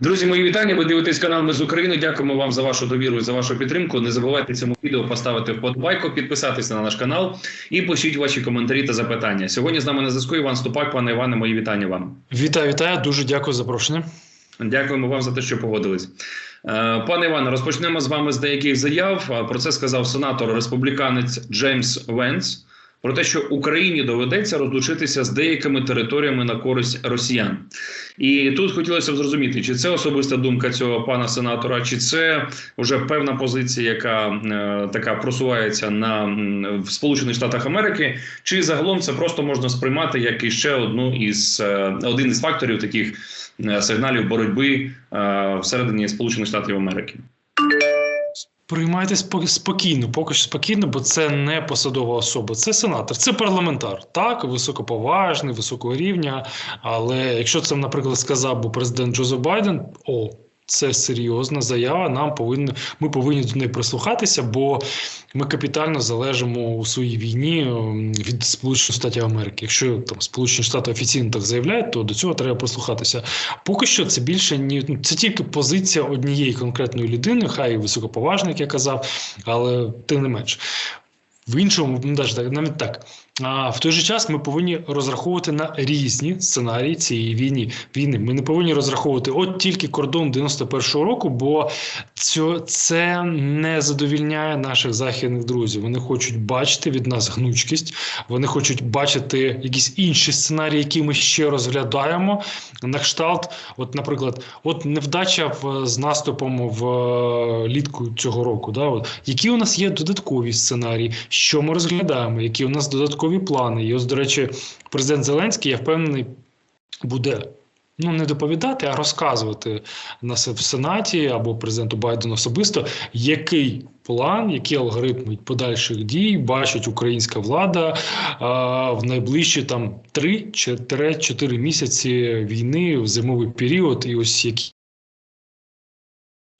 Друзі, мої вітання. Ви дивитесь канал Ми з України. Дякуємо вам за вашу довіру і за вашу підтримку. Не забувайте цьому відео поставити вподобайку, підписатися на наш канал і пишіть ваші коментарі та запитання. Сьогодні з нами на зв'язку Іван Ступак. Пане Іване, мої вітання вам. Вітаю, вітаю. Дуже дякую за запрошення. Дякуємо вам за те, що погодились. Е, Пане Іване, розпочнемо з вами з деяких заяв. Про це сказав сенатор республіканець Джеймс Венс. Про те, що Україні доведеться розлучитися з деякими територіями на користь росіян, і тут хотілося б зрозуміти, чи це особиста думка цього пана сенатора, чи це вже певна позиція, яка е, така просувається на в Сполучених Штатах Америки, чи загалом це просто можна сприймати як іще одну із е, один із факторів таких е, сигналів боротьби е, всередині Сполучених Штатів Америки. Приймайте спо- спокійно, поки що спокійно, бо це не посадова особа, це сенатор, це парламентар. Так, високоповажний, високого рівня. Але якщо це, наприклад, сказав би президент Джозеф Байден, о, це серйозна заява. Нам повинні, ми повинні до неї прислухатися, бо ми капітально залежимо у своїй війні ем, від Сполучених Штатів Америки. Якщо там Сполучені Штати офіційно так заявляють, то до цього треба прислухатися. Поки що це більше ні ну, це тільки позиція однієї конкретної людини, хай як я казав, але тим не менш. В іншому, ну, навіть так, навіть так. А в той же час ми повинні розраховувати на різні сценарії цієї війни. війни. Ми не повинні розраховувати от тільки кордон 91-го року, бо це не задовільняє наших західних друзів. Вони хочуть бачити від нас гнучкість, вони хочуть бачити якісь інші сценарії, які ми ще розглядаємо. На кшталт, от, наприклад, от невдача в, з наступом в е, літку цього року. Да? От, які у нас є додаткові сценарії, що ми розглядаємо, які у нас додаткові плани. І ось, до речі, президент Зеленський, я впевнений, буде. Ну, не доповідати, а розказувати на в Сенаті або президенту Байдену особисто, який план, які алгоритми подальших дій бачить українська влада а, в найближчі там 3-4 місяці війни в зимовий період, і ось які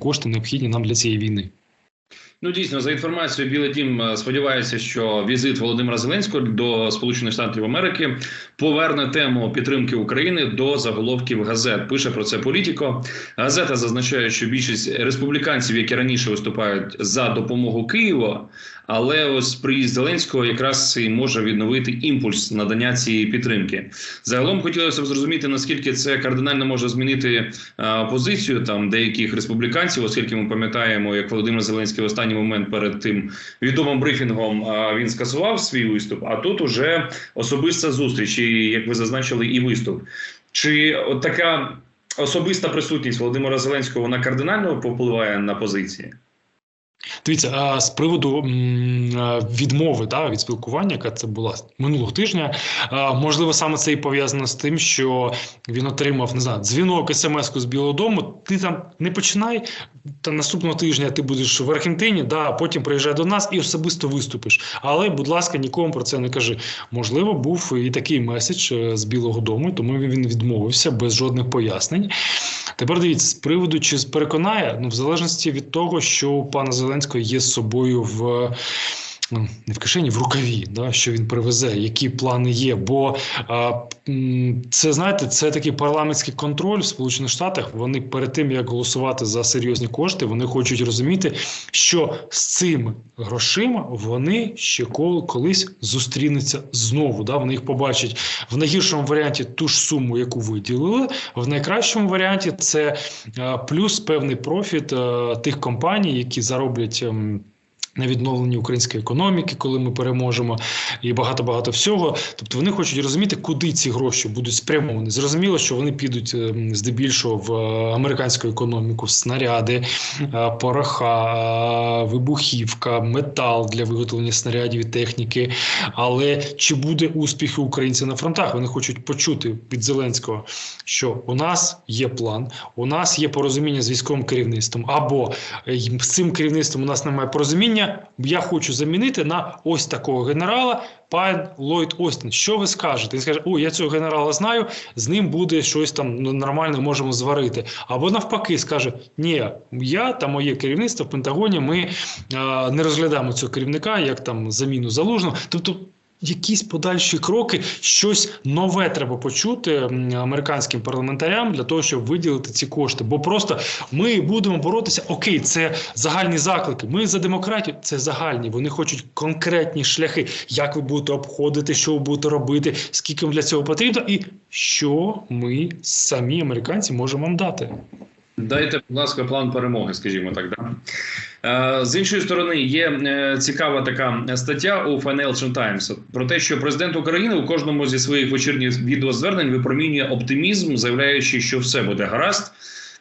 кошти необхідні нам для цієї війни. Ну дійсно за інформацією, Білий Дім е, сподівається, що візит Володимира Зеленського до Сполучених Штатів Америки поверне тему підтримки України до заголовків газет. Пише про це політико. Газета зазначає, що більшість республіканців, які раніше виступають за допомогу Києву, але ось приїзд Зеленського якраз і може відновити імпульс надання цієї підтримки. Загалом хотілося б зрозуміти, наскільки це кардинально може змінити е, позицію там деяких республіканців, оскільки ми пам'ятаємо, як Володимир Зеленський в останній момент перед тим відомим брифінгом е, він скасував свій виступ. А тут уже особиста зустріч, і як ви зазначили, і виступ. Чи от така особиста присутність Володимира Зеленського вона кардинально повпливає на позиції? Дивіться, а з приводу відмови да, від спілкування, яка це була минулого тижня, можливо, саме це і пов'язано з тим, що він отримав не знаю, дзвінок, смс-ку з Білого Дому. Ти там не починай та наступного тижня ти будеш в Аргентині, да, а потім приїжджай до нас і особисто виступиш. Але, будь ласка, нікому про це не кажи. Можливо, був і такий меседж е, з Білого Дому, тому він відмовився без жодних пояснень. Тепер дивіться, з приводу чи переконає, ну в залежності від того, що у пана Зеленського є з собою в. Ну, не в кишені, в рукаві, да, що він привезе, які плани є. Бо а, це знаєте, це такий парламентський контроль в Сполучених Штатах. Вони перед тим як голосувати за серйозні кошти, вони хочуть розуміти, що з цими грошима вони ще кол- колись зустрінуться знову. Да? Вони їх побачать в найгіршому варіанті ту ж суму, яку виділили. В найкращому варіанті це е, плюс певний профіт е, тих компаній, які зароблять. На відновленні української економіки, коли ми переможемо, і багато багато всього. Тобто вони хочуть розуміти, куди ці гроші будуть спрямовані. Зрозуміло, що вони підуть ем, здебільшого в е, американську економіку, снаряди, е, пороха, е, вибухівка, метал для виготовлення снарядів і техніки. Але чи буде успіх у українців на фронтах? Вони хочуть почути від Зеленського, що у нас є план, у нас є порозуміння з військовим керівництвом, або з цим керівництвом у нас немає порозуміння. Я хочу замінити на ось такого генерала. Пан Ллойд Остін, що ви скажете? Він скаже: О, я цього генерала знаю, з ним буде щось там ну, нормально можемо зварити. Або навпаки, скаже: Ні, я та моє керівництво в Пентагоні. Ми е, не розглядаємо цього керівника як там заміну залужного. Тобто якісь подальші кроки, щось нове треба почути американським парламентарям для того, щоб виділити ці кошти. Бо просто ми будемо боротися. Окей, це загальні заклики. Ми за демократію. Це загальні. Вони хочуть конкретні шляхи, як ви будете обходити, що ви будете робити, скільки вам для цього потрібно, і що ми самі американці можемо вам дати. Дайте, будь ласка, план перемоги, скажімо так. Да? Е, З іншої сторони, є е, цікава така стаття у Financial Times про те, що президент України у кожному зі своїх вечірніх відеозвернень випромінює оптимізм, заявляючи, що все буде гаразд.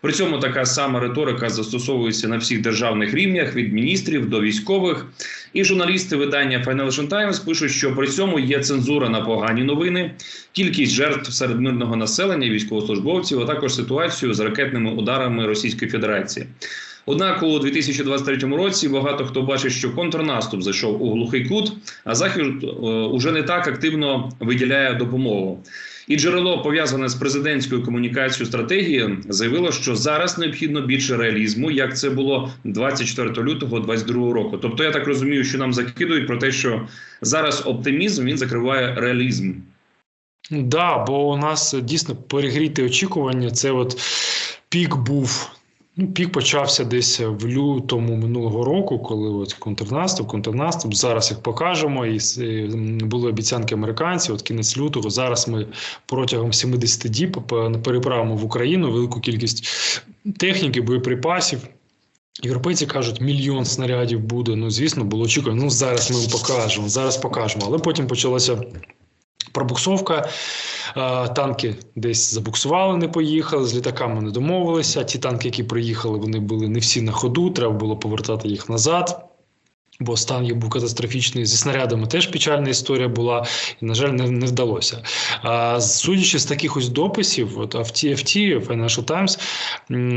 При цьому така сама риторика застосовується на всіх державних рівнях від міністрів до військових. І журналісти видання Financial Times пишуть, що при цьому є цензура на погані новини, кількість жертв серед мирного населення, військовослужбовців, а також ситуацію з ракетними ударами Російської Федерації. Однак у 2023 році багато хто бачить, що контрнаступ зайшов у глухий кут, а захід е, уже не так активно виділяє допомогу. І джерело пов'язане з президентською комунікацією стратегії заявило, що зараз необхідно більше реалізму, як це було 24 лютого 2022 року. Тобто, я так розумію, що нам закидують про те, що зараз оптимізм він закриває реалізм. Да, бо у нас дійсно перегріти очікування. Це от пік був. Ну, пік почався десь в лютому минулого року, коли от контрнаступ, контрнаступ. Зараз їх покажемо. І були обіцянки американців. От кінець лютого. Зараз ми протягом 70 діб переправимо в Україну велику кількість техніки, боєприпасів. Європейці кажуть, мільйон снарядів буде. Ну, звісно, було очікувано. Ну, зараз ми покажемо, зараз покажемо. Але потім почалася пробуксовка. Е, Танки десь забуксували, не поїхали, з літаками не домовилися. Ті танки, які приїхали, вони були не всі на ходу, треба було повертати їх назад. Бо стан їх був катастрофічний. Зі снарядами теж печальна історія була, і, на жаль, не, не вдалося. А судячи з таких ось дописів, от FT, Financial Times,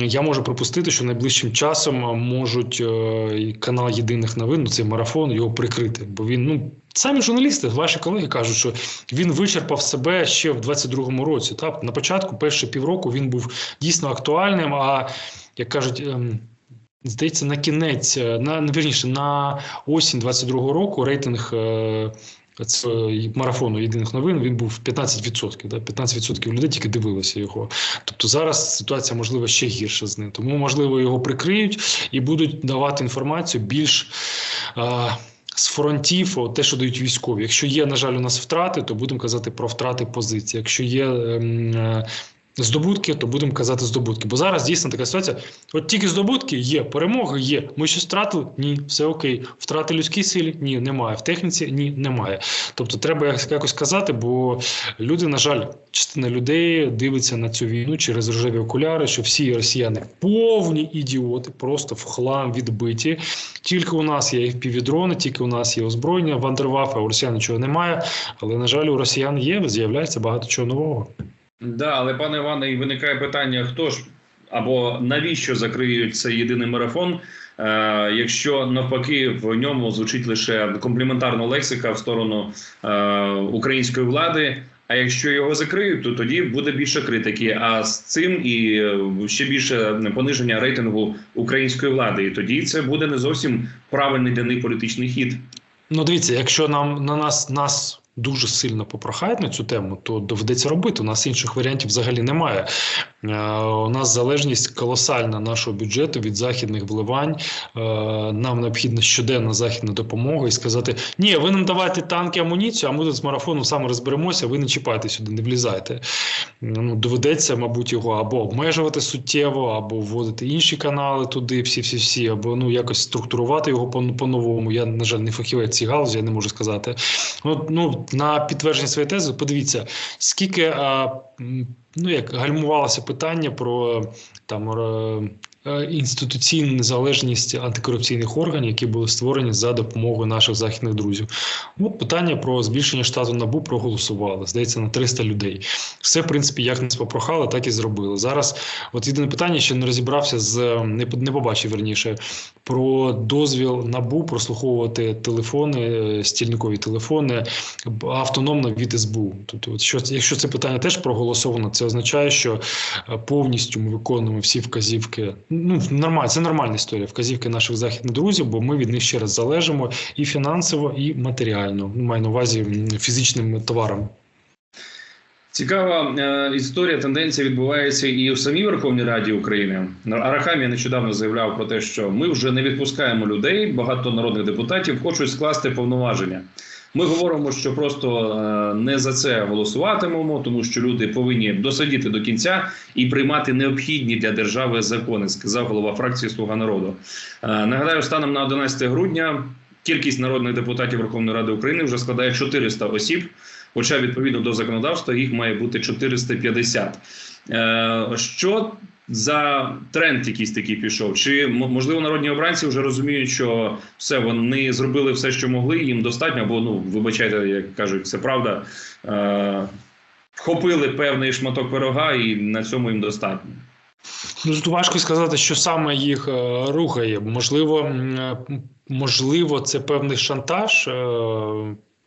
я можу припустити, що найближчим часом можуть е, канал єдиних новин, ну, цей марафон, його прикрити. Бо він, ну, самі журналісти, ваші колеги кажуть, що він вичерпав себе ще в 22-му році. Так? На початку, перші півроку, він був дійсно актуальним. А як кажуть, ем, здається, на кінець, е, на на- вірніше, на осінь 22-го року рейтинг. е, марафону єдиних новин він був 15%. Да? 15% людей тільки дивилися його. Тобто зараз ситуація можливо ще гірша з ним. Тому можливо його прикриють і будуть давати інформацію більш. Е, з фронтів, от те, що дають військові. Якщо є, на жаль, у нас втрати, то будемо казати про втрати позицій. Якщо є ем, здобутки, то будемо казати здобутки. Бо зараз дійсно така ситуація. От тільки здобутки є, перемоги є. Ми щось втратили? Ні, все окей. Втрати людській силі? Ні, немає. В техніці ні, немає. Тобто треба якось казати, бо люди, на жаль, частина людей дивиться на цю війну через рожеві окуляри, що всі росіяни повні ідіоти, просто в хлам відбиті. Тільки у нас є півдрони, тільки у нас є озброєння, вандервафи, а у росіян нічого немає. Але, на жаль, у росіян є, з'являється багато чого нового. Да, але пане Іване, і виникає питання: хто ж або навіщо закриють цей єдиний марафон, е, якщо навпаки в ньому звучить лише компліментарна лексика в сторону е, української влади. А якщо його закриють, то тоді буде більше критики. А з цим і е, ще більше пониження рейтингу української влади. І тоді це буде не зовсім правильний для них політичний хід. Ну, дивіться, якщо нам на нас нас дуже сильно попрохають на цю тему, то доведеться робити. У нас інших варіантів взагалі немає. Е, у нас залежність колосальна нашого бюджету від західних вливань. Е, нам необхідна щоденна західна допомога і сказати: ні, ви нам давайте танки, амуніцію, а ми тут з марафоном саме розберемося. Ви не чіпайте сюди, не влізайте. Ну, доведеться, мабуть, його або обмежувати суттєво, або вводити інші канали туди, всі, всі, всі, або ну якось структурувати його по- по-новому. Я, на жаль, не фахівець цій галузі, я не можу сказати. Ну, ну на підтвердження своєї тези, подивіться, скільки м, ну як гальмувалося питання про там. Е, Інституційну незалежність антикорупційних органів, які були створені за допомогою наших західних друзів. От питання про збільшення штату набу проголосували. Здається, на 300 людей. Все, в принципі, як нас попрохали, так і зробили. Зараз, от єдине питання, ще не розібрався з не, по- не побачив верніше про дозвіл набу прослуховувати телефони, е, стільникові телефони автономно від СБУ. Тобто, от що якщо це питання теж проголосовано, це означає, що е, повністю ми виконуємо всі вказівки ну нормально, це нормальна історія. Вказівки наших західних друзів, бо ми від них ще раз залежимо і фінансово, і матеріально. Маю на увазі м, фізичними товарами. Цікава е, історія, тенденція відбувається і у самій Верховній Раді України. Арахамія нещодавно заявляв про те, що ми вже не відпускаємо людей. Багато народних депутатів хочуть скласти повноваження. Ми говоримо, що просто е, не за це голосуватимемо, тому що люди повинні досидіти до кінця і приймати необхідні для держави закони, сказав голова фракції Слуга народу. Е, нагадаю, станом на 11 грудня кількість народних депутатів Верховної Ради України вже складає 400 осіб. Хоча відповідно до законодавства їх має бути 450. Е, Що за тренд якийсь такий пішов? Чи можливо народні обранці вже розуміють, що все вони зробили все, що могли, їм достатньо, або ну вибачайте, як кажуть, це правда. Е, Вхопили певний шматок пирога, і на цьому їм достатньо. Ну, тут важко сказати, що саме їх е, рухає. Можливо, е, можливо, це певний шантаж.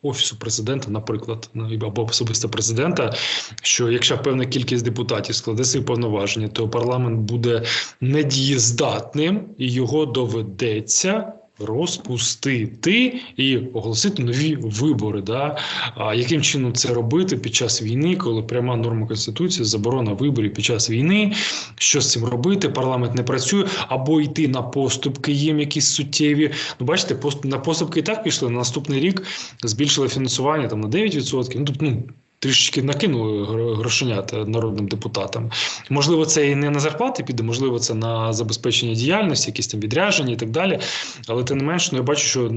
Офісу президента, наприклад, ну, або особисто президента, що якщо певна кількість депутатів складе свої повноваження, то парламент буде недієздатним і його доведеться розпустити і оголосити нові вибори. Да? А яким чином це робити під час війни, коли пряма норма конституції заборона виборів під час війни? Що з цим робити? Парламент не працює, або йти на поступки їм якісь суттєві. Ну, бачите, на поступки і так пішли. На наступний рік збільшили фінансування там на 9%. Ну, тобто, ну трішечки накинули грошенят народним депутатам. Можливо, це і не на зарплати піде, можливо, це на забезпечення діяльності, якісь там відрядження і так далі. Але тим не менш, ну я бачу, що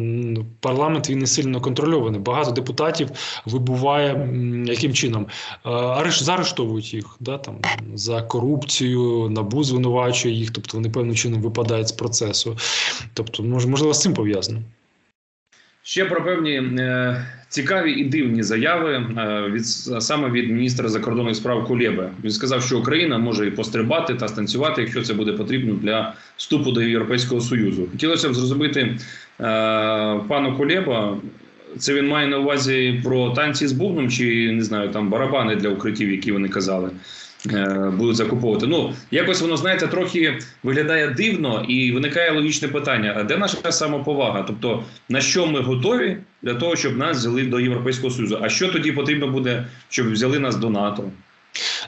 парламент він не сильно контрольований. Багато депутатів вибуває яким чином Е, арешт заарештовують їх да, там, за корупцію, набу звинувачує їх, тобто вони певним чином випадають з процесу. Тобто, мож- можливо, з цим пов'язано. Ще про певні е, цікаві і дивні заяви е, від саме від міністра закордонних справ Кулєби. Він сказав, що Україна може і пострибати та станцювати, якщо це буде потрібно для вступу до Європейського союзу. Хотілося б зрозуміти е, пану Кулєба. Це він має на увазі про танці з бубном, чи не знаю, там барабани для укриттів, які вони казали. Е, Будуть закуповувати. Ну якось воно знаєте, трохи виглядає дивно, і виникає логічне питання: а де наша самоповага? Тобто, на що ми готові для того, щоб нас взяли до Європейського Союзу? А що тоді потрібно буде, щоб взяли нас до НАТО?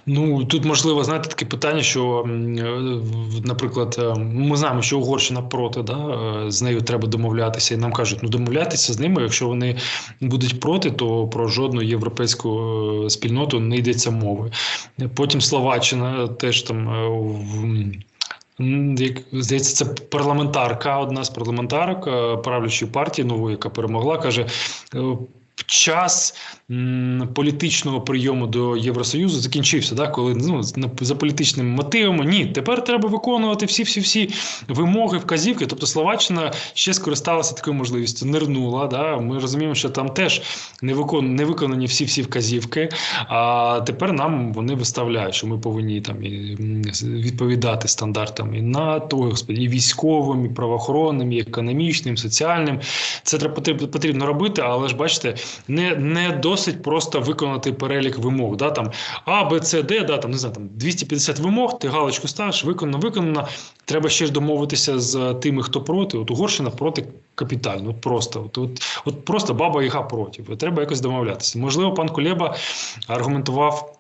Ну тут можливо знаєте таке питання, що е, наприклад, е, ми знаємо, що Угорщина проти, да, е, з нею треба домовлятися, і нам кажуть, ну домовлятися з ними. Якщо вони будуть проти, то про жодну європейську спільноту не йдеться мови. Потім Словаччина теж там. в- здається, це парламентарка, одна з парламентарок правлячої партії нової, яка перемогла, каже: е, час політичного прийому до Євросоюзу закінчився, да, коли ну, за політичними мотивами ні, тепер треба виконувати всі всі всі вимоги, вказівки. Тобто Словаччина ще скористалася такою можливістю, нирнула. Да. Ми розуміємо, що там теж не викон, не виконані всі всі вказівки. А тепер нам вони виставляють, що ми повинні там і, відповідати стандартам і НАТО, і військовим, і правоохоронним, і економічним, соціальним. Це треба потрібно робити, але ж бачите, не, не досить просто виконати перелік вимог. Да, там А, Б, С, Д, да, там, не знаю, там 250 вимог, ти галочку ставиш, виконано, виконано. Треба ще ж домовитися з тими, хто проти. От Угорщина проти капітально. От просто, от, от, от просто баба Яга проти. От Треба якось домовлятися. Можливо, пан Кулеба аргументував.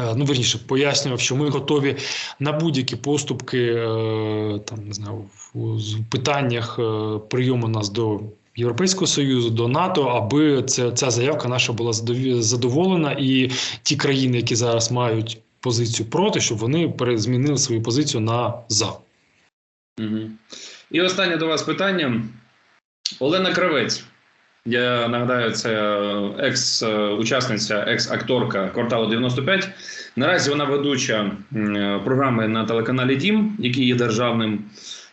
е, Ну, верніше, пояснював, що ми готові на будь-які поступки е, там, не знаю, в питаннях е, прийому нас до Європейського Союзу, до НАТО, аби ця, ця заявка наша була задоволена, і ті країни, які зараз мають позицію проти, щоб вони пере- змінили свою позицію на за. Угу. І останнє до вас питання. Олена Кравець. Я нагадаю, це екс-учасниця, екс-акторка кварталу 95. Наразі вона ведуча програми на телеканалі Дім, який є державним,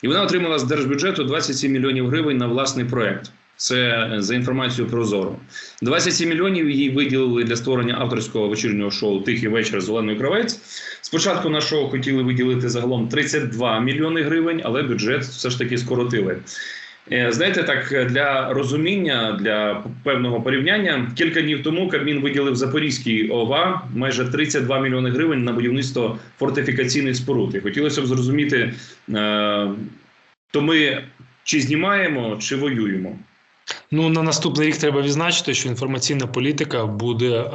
і вона отримала з держбюджету 27 мільйонів гривень на власний проект. Це за інформацією Прозоро. 27 мільйонів їй виділили для створення авторського вечірнього шоу Тихий вечір з Оленою Кравець. Спочатку на шоу хотіли виділити загалом 32 мільйони гривень, але бюджет все ж таки скоротили. Е, Знаєте, так для розуміння, для певного порівняння, кілька днів тому Кабмін виділив Запорізькій ОВА майже 32 мільйони гривень на будівництво фортифікаційних споруд. І хотілося б зрозуміти, е, то ми чи знімаємо, чи воюємо. Ну на наступний рік треба відзначити, що інформаційна політика буде е,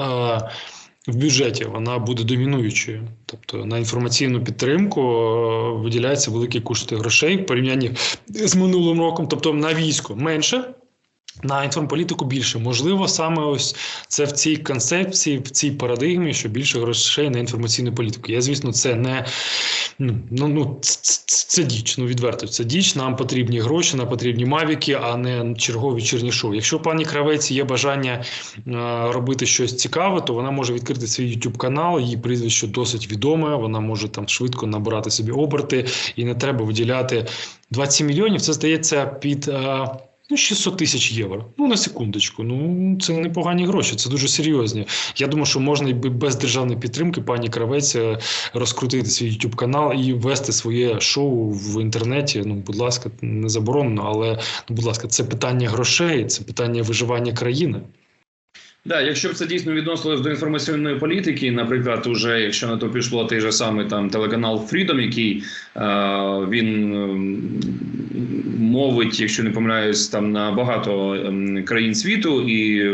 в бюджеті, вона буде домінуючою. Тобто на інформаційну підтримку е, виділяються великі кошти грошей в порівнянні з минулим роком, тобто на військо менше. На інформполітику більше можливо саме ось це в цій концепції, в цій парадигмі, що більше грошей на інформаційну політику. Я звісно, це не ну ну, ну це, діч. Ну відверто це діч. Нам потрібні гроші, нам потрібні мавіки, а не чергові черні шоу. Якщо пані Кравець є бажання е, робити щось цікаве, то вона може відкрити свій YouTube канал. Її прізвище досить відоме. Вона може там швидко набирати собі оберти, і не треба виділяти 27 мільйонів. Це здається під. Ну, 600 тисяч євро. Ну, на секундочку. Ну, це непогані гроші, це дуже серйозні. Я думаю, що можна і без державної підтримки пані Кравець е, розкрутити свій YouTube канал і вести своє шоу в інтернеті. Ну, будь ласка, не заборонено, але ну, будь ласка, це питання грошей, це питання виживання країни. Да, якщо б це дійсно відносилось до інформаційної політики, наприклад, уже якщо на то пішло той же самий там телеканал Freedom, який е, він е, мовить, якщо не помиляюсь, там на багато е, країн світу і.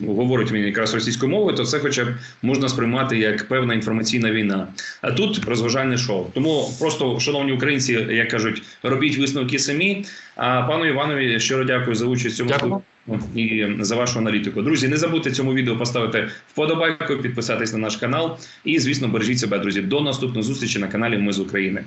Говорить він якраз російською мовою, то це, хоча б можна сприймати як певна інформаційна війна. А тут розважальне шоу. Тому просто, шановні українці, як кажуть, робіть висновки самі. А пану Іванові щиро дякую за участь в цьому Дякую. і за вашу аналітику. Друзі, не забудьте цьому відео поставити вподобайку, підписатись на наш канал. І, звісно, бережіть себе, друзі. До наступної зустрічі на каналі Ми з України.